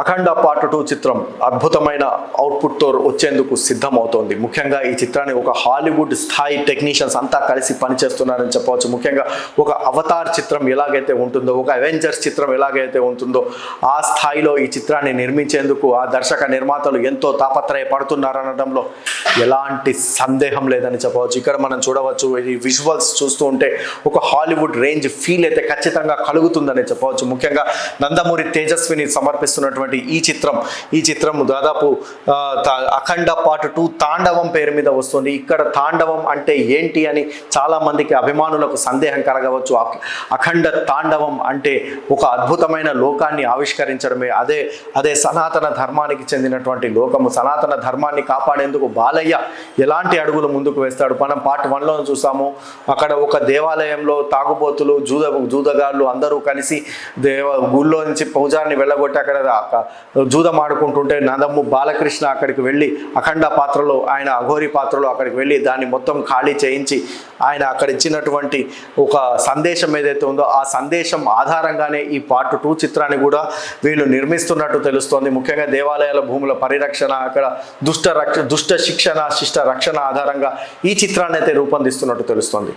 అఖండ part two చిత్రం అద్భుతమైన అవుట్పుట్తో వచ్చేందుకు సిద్ధమవుతోంది. ముఖ్యంగా ఈ చిత్రాన్ని ఒక హాలీవుడ్ స్థాయి టెక్నీషియన్స్ అంతా కలిసి పనిచేస్తున్నారని చెప్పవచ్చు. ముఖ్యంగా ఒక అవతార్ చిత్రం ఎలాగైతే ఉంటుందో ఒక అవెంజర్స్ చిత్రం ఎలాగైతే ఉంటుందో ఆ స్థాయిలో ఈ చిత్రాన్ని నిర్మించేందుకు ఆ దర్శక నిర్మాతలు ఎంతో తాపత్రయపడుతున్నారనడంలో ఎలాంటి సందేహం లేదని చెప్పవచ్చు. ఇక్కడ మనం చూడవచ్చు ఈ విజువల్స్ చూస్తూ ఉంటే ఒక హాలీవుడ్ రేంజ్ ఫీల్ అయితే ఖచ్చితంగా కలుగుతుందని చెప్పవచ్చు. ముఖ్యంగా నందమూరి తేజస్విని సమర్పిస్తున్నటువంటి ఈ చిత్రం. ఈ చిత్రం దాదాపు అఖండ పార్ట్ టూ తాండవం పేరు మీద వస్తుంది. ఇక్కడ తాండవం అంటే ఏంటి అని చాలా మందికి అభిమానులకు సందేహం కలగవచ్చు. అఖ- అఖండ తాండవం అంటే ఒక అద్భుతమైన లోకాన్ని ఆవిష్కరించడమే. అదే అదే సనాతన ధర్మానికి చెందినటువంటి లోకము. సనాతన ధర్మాన్ని కాపాడేందుకు బాలయ్య ఎలాంటి అడుగులు ముందుకు వేస్తాడు? మనం పార్ట్ వన్లో చూసాము. అక్కడ ఒక దేవాలయంలో తాగుబోతులు జూద జూదగాళ్ళు అందరూ కలిసి దేవ గుళ్ళో నుంచి పూజారిని వెళ్ళగొట్టి అక్కడ అక్క- జూదం ఆడుకుంటుంటే నందము బాలకృష్ణ అక్కడికి వెళ్ళి అఖండ పాత్రలో ఆయన అఘోరి పాత్రలో అక్కడికి వెళ్ళి దాన్ని మొత్తం ఖాళీ చేయించి ఆయన అక్కడ ఇచ్చినటువంటి ఒక సందేశం ఏదైతే ఉందో ఆ సందేశం ఆధారంగానే ఈ పార్ట్ టూ చిత్రాన్ని కూడా వీళ్ళు నిర్మిస్తున్నట్టు తెలుస్తోంది. ముఖ్యంగా దేవాలయాల భూముల పరిరక్షణ అక్కడ దుష్ట రక్ష దుష్ట శిక్ష శిక్షణ శిష్ట రక్షణ ఆధారంగా ఈ చిత్రాన్ని అయితే రూపొందిస్తున్నట్టు తెలుస్తోంది.